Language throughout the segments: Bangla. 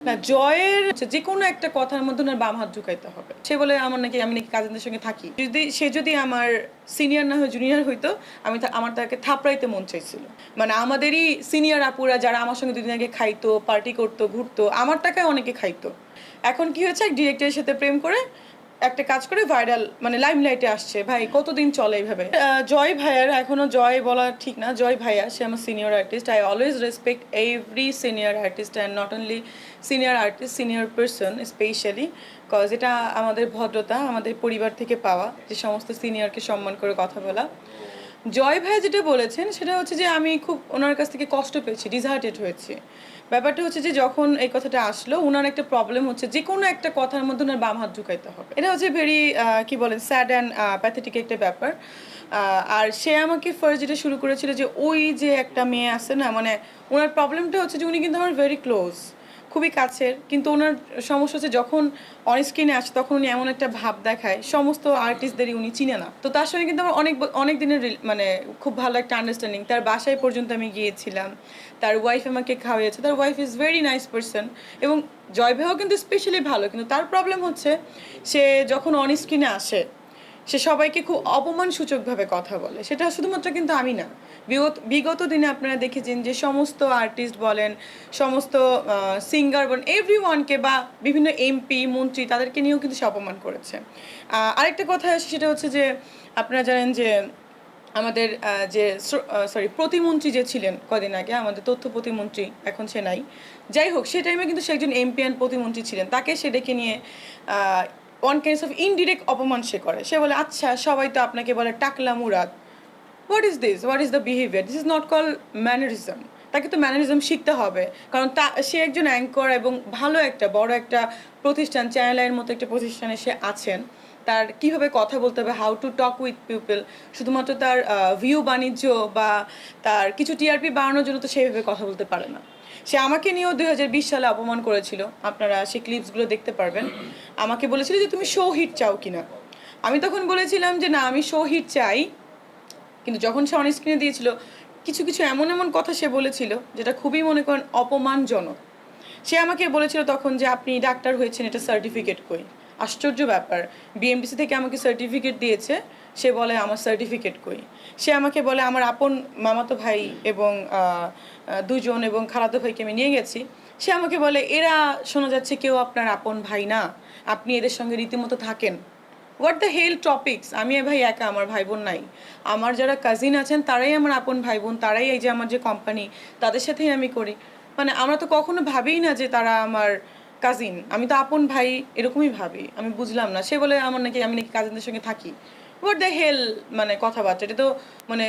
না, জয়ের যে কোনো একটা কথার মধ্যে ওনার বাম হাত ঢুকাইতে হবে। সে বলে, আমার নাকি, আমি নাকি কাজিনদের সঙ্গে থাকি। যদি, সে যদি আমার সিনিয়র না হয়ে জুনিয়র হইতো, আমি আমার তাকে থাপড়াইতে মন চাইছিল। মানে আমাদেরই সিনিয়র আপুরা যারা আমার সঙ্গে দুদিন আগে খাইতো পার্টি করতো, ঘুরতো, আমার টাকায় অনেকে খাইতো। এখন কি হয়েছে? এক ডিরেক্টরের সাথে প্রেম করে একটা কাজ করে ভাইরাল মানে লাইমলাইটে আসছে। ভাই, কতদিন চলে এইভাবে? জয় ভাইয়ার, এখনও জয় বলা ঠিক না, জয় ভাইয়া, সে আমার senior artist I always respect every senior artist and not only senior artist senior person specially cause এটা আমাদের ভদ্রতা, আমাদের পরিবার থেকে পাওয়া, যে সমস্ত সিনিয়রকে সম্মান করে কথা বলা। জয় ভাই যেটা বলেছেন, সেটা হচ্ছে যে আমি খুব ওনার কাছ থেকে কষ্ট পেয়েছি ডিসহার্টেড হয়েছি। ব্যাপারটা হচ্ছে যে যখন এই কথাটা আসলো ওনার একটা প্রবলেম হচ্ছে, যে কোনো একটা কথার মধ্যে ওনার বাম হাত ঢুকাইতে হবে। এটা হচ্ছে ভেরি কি বলেন স্যাড অ্যান্ড প্যাথেটিক একটা ব্যাপার। আর সে আমাকে ফার্স্ট যেটা শুরু করেছিল যে ওই যে একটা মেয়ে আছে না মানে ওনার প্রবলেমটা হচ্ছে যে উনি কিন্তু আমার ভেরি ক্লোজ খুবই কাছের, কিন্তু ওনার সমস্যা হচ্ছে যখন অন স্ক্রিনে আসে তখন উনি এমন একটা ভাব দেখায়, সমস্ত আর্টিস্টদেরই উনি চিনে না। তো তার সঙ্গে কিন্তু আমার অনেক অনেক দিনের মানে খুব ভালো একটা আন্ডারস্ট্যান্ডিং তার বাসায় পর্যন্ত আমি গিয়েছিলাম, তার ওয়াইফ আমাকে খাওয়াইছে তার wife is very nice person এবং জয় কিন্তু স্পেশালি ভালো, কিন্তু তার প্রবলেম হচ্ছে সে যখন অনস্ক্রিনে আসে সে সবাইকে খুব অপমানসূচকভাবে কথা বলে। সেটা শুধুমাত্র কিন্তু আমি না। বিগত বিগত দিনে আপনারা দেখেছেন যে সমস্ত আর্টিস্ট বলেন, সমস্ত সিঙ্গার বলেন এভরি ওয়ানকে বা বিভিন্ন এমপি মন্ত্রী তাদেরকে নিয়েও কিন্তু সে অপমান করেছে। আরেকটা কথা আসে সেটা হচ্ছে যে আপনারা জানেন যে আমাদের যে সরি প্রতিমন্ত্রী যে ছিলেন কদিন আগে, আমাদের তথ্য প্রতিমন্ত্রী, এখন সে নাই। যাই হোক সেই টাইমে কিন্তু সে একজন এমপি প্রতিমন্ত্রী ছিলেন। তাকে সে ডেকে নিয়ে ওয়ান কাইন্ডস অফ ইনডিরেক্ট অপমান সে করে। সে বলে আচ্ছা সবাই তো আপনাকে বলে টাকলা Murad. What is this what is the behaviour this is not call mannerism তাকে তো ম্যানারিজম শিখতে হবে। কারণ তা, সে একজন অ্যাঙ্কর এবং ভালো একটা, বড় একটা প্রতিষ্ঠান চ্যানেলের মতো একটা প্রতিষ্ঠানে সে আছেন। তার কীভাবে কথা বলতে হবে how to talk with people শুধুমাত্র তার ভিউ বাণিজ্য বা তার কিছু টিআরপি বাড়ানোর জন্য তো সেইভাবে কথা বলতে পারে না। সে আমাকে নিয়েও দুই হাজার বিশ সালে অপমান করেছিল। আপনারা সে ক্লিপসগুলো দেখতে পারবেন। আমাকে বলেছিল যে, তুমি শো হিট চাও কিনা? আমি তখন বলেছিলাম যে, না, আমি শো হিট চাই। কিন্তু যখন সে অনেক স্ক্রিনে দিয়েছিল, কিছু কিছু এমন এমন কথা সে বলেছিল, যেটা খুবই মনে করেন অপমানজনক। সে আমাকে বলেছিল তখন যে, আপনি ডাক্তার হয়েছেন, এটা সার্টিফিকেট কই? আশ্চর্য ব্যাপার। বিএমডিসি থেকে আমাকে সার্টিফিকেট দিয়েছে। সে বলে, আমার সার্টিফিকেট কই? সে আমাকে বলে, আমার আপন মামাতো ভাই এবং দুজন এবং খালাতো ভাইকে আমি নিয়ে গেছি। সে আমাকে বলে, এরা শোনা যাচ্ছে কেউ আপনার আপন ভাই না। আপনি এদের সঙ্গে রীতিমতো থাকেন। হোয়াট দ্য হেল টপিক্স আমি ভাই একা, আমার ভাই বোন নাই। আমার যারা কাজিন আছেন, তারাই আমার আপন ভাই বোন তারাই এই যে আমার যে কোম্পানি তাদের সাথেই আমি করি। মানে আমরা তো কখনো ভাবিই না যে তারা আমার কাজিন, আমি তো আপন ভাই, এরকমই ভাবি। আমি বুঝলাম না। সে বলে, আমার নাকি, আমি নাকি কাজিনদের সঙ্গে থাকি। হোয়াট দ্য হেল মানে কথাবার্তা, এটা তো মানে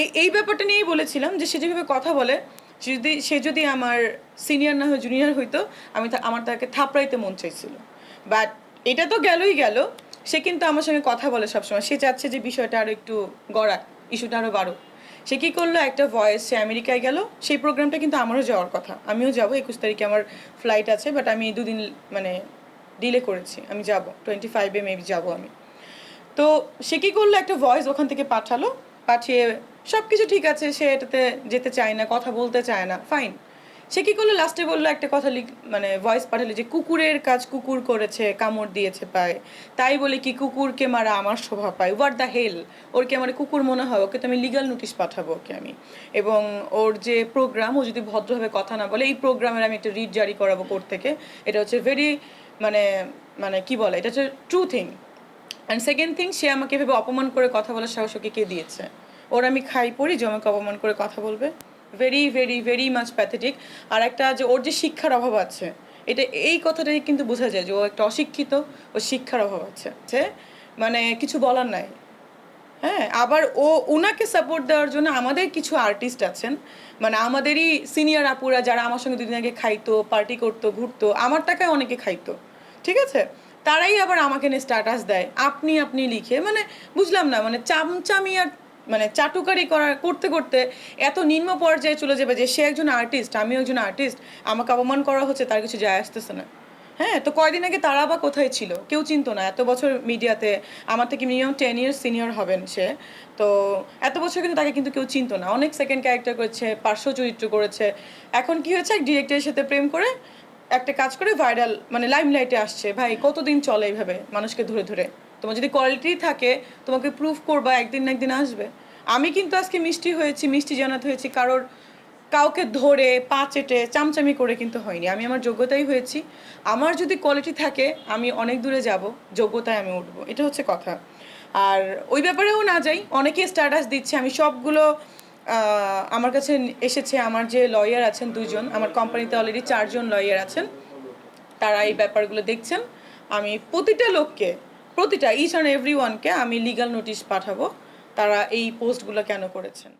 এই এই ব্যাপারটা নিয়েই বলেছিলাম যে, সে যেভাবে কথা বলে, সে যদি সে যদি আমার সিনিয়র না হয় জুনিয়র হইতো, আমি আমার তাকে থাপড়াইতে মন চাইছিল। বাট এটা তো গেলই গেল। সে কিন্তু আমার সঙ্গে কথা বলে সবসময়। সে চাচ্ছে যে বিষয়টা আরও একটু গড়াক ইস্যুটা আরও বাড়ুক। সে কী করল? একটা ভয়েস সে আমেরিকায় গেল। সেই প্রোগ্রামটা কিন্তু আমারও যাওয়ার কথা। আমিও যাব, একুশ তারিখে আমার ফ্লাইট আছে বাট আমি দুদিন মানে ডিলে করেছি। আমি যাব টোয়েন্টি ফাইভে মেবি যাব আমি। তো সে কী করল? একটা ভয়েস ওখান থেকে পাঠালো। পাঠিয়ে সব কিছু ঠিক আছে, সে এটাতে যেতে চায় না, কথা বলতে চায় না ফাইন সে কী করল? লাস্টে বলল একটা কথা লিখ মানে ভয়েস পাঠালো যে, কুকুরের কাজ কুকুর করেছে, কামড় দিয়েছে পায়। তাই বলে কি কুকুরকে মারা আমার শোভা পায়? হোয়াট দ্য হেল ওর কি আমার কুকুর মনে হয়, ওকে তো আমি লিগাল নোটিশ পাঠাবো ওকে আমি। এবং ওর যে প্রোগ্রাম ও যদি ভদ্রভাবে কথা না বলে, এই প্রোগ্রামের আমি একটা রিড জারি করাবো কোর্ট থেকে। এটা হচ্ছে ভেরি মানে মানে কি বলে? এটা হচ্ছে true thing and second thing সে আমাকে এভাবে অপমান করে কথা বলার সাহস ওকে কে দিয়েছে? ওর আমি খাই পড়ি, যে আমাকে অপমান করে কথা বলবে। Very very very much pathetic আর একটা যে ওর যে শিক্ষার অভাব আছে, এটা এই কথাটাই কিন্তু বোঝা যায় যে ও একটা অশিক্ষিত ও শিক্ষার অভাব আছে। মানে কিছু বলার নাই। হ্যাঁ আবার ও ওনাকে সাপোর্ট দেওয়ার জন্য আমাদের কিছু আর্টিস্ট আছেন। মানে আমাদেরই সিনিয়র আপুরা যারা আমার সঙ্গে দুদিন আগে খাইতো পার্টি করতো, ঘুরতো, আমার টাকায় অনেকে খাইতো। ঠিক আছে? তারাই আবার আমাকে নিয়ে স্ট্যাটাস দেয়। আপনি আপনি লিখে মানে বুঝলাম না মানে চামচামি আর মানে চাটুকারি করা করতে করতে এত নিম্ন পর্যায়ে চলে যাবে যে সে একজন আর্টিস্ট আমিও একজন আর্টিস্ট আমাকে অপমান করা হচ্ছে, তার কিছু যায় আসতেছে না। হ্যাঁ তো কয়দিন আগে তারা বা কোথায় ছিল? কেউ চিনতো না। এত বছর মিডিয়াতে আমার থেকে মিনিমাম টেন ইয়ার্স সিনিয়র হবেন সে। তো এত বছর কিন্তু তাকে কিন্তু কেউ চিনতো না। অনেক সেকেন্ড ক্যারেক্টার করেছে, পার্শ্ব চরিত্র করেছে। এখন কি হয়েছে? এক ডিরেক্টরের সাথে প্রেম করে একটা কাজ করে ভাইরাল মানে লাইমলাইটে আসছে। ভাই, কতদিন চলে এইভাবে মানুষকে ধরে ধরে? তোমার যদি কোয়ালিটি থাকে, তোমাকে প্রুফ করবা, একদিন না একদিন আসবে। আমি কিন্তু আজকে মিষ্টি হয়েছি, মিষ্টি জানাতে হয়েছি, কারোর কাউকে ধরে, পা চেটে, চামচামি করে কিন্তু হয়নি। আমি আমার যোগ্যতাই হয়েছি। আমার যদি কোয়ালিটি থাকে, আমি অনেক দূরে যাব, যোগ্যতায় আমি উঠবো। এটা হচ্ছে কথা। আর ওই ব্যাপারেও না যাই অনেকে স্ট্যাটাস দিচ্ছে। আমি সবগুলো আমার কাছে এসেছে। আমার যে লয়ার আছেন দুজন আমার কোম্পানিতে অলরেডি চারজন লয়ার আছেন। তারা এই ব্যাপারগুলো দেখছেন। আমি প্রতিটা লোককে প্রতিটা ইচ অ্যান্ড এভরি ওয়ানকে আমি লিগাল নোটিশ পাঠাবো তারা এই পোস্টগুলো কেন করেছেন।